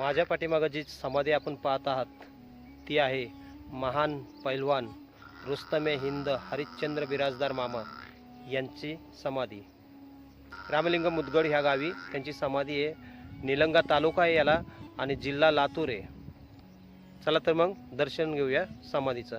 माझ्या पाठीमागं जी समाधी आपण पाहत आहात ती आहे महान पैलवान रुस्तमे हिंद हरिश्चंद्र बिराजदार मामा यांची समाधी. रामलिंग मुदगड ह्या गावी त्यांची समाधी आहे. निलंगा तालुका आहे याला आणि जिल्हा लातूर आहे. चला तर मग दर्शन घेऊया समाधीचं.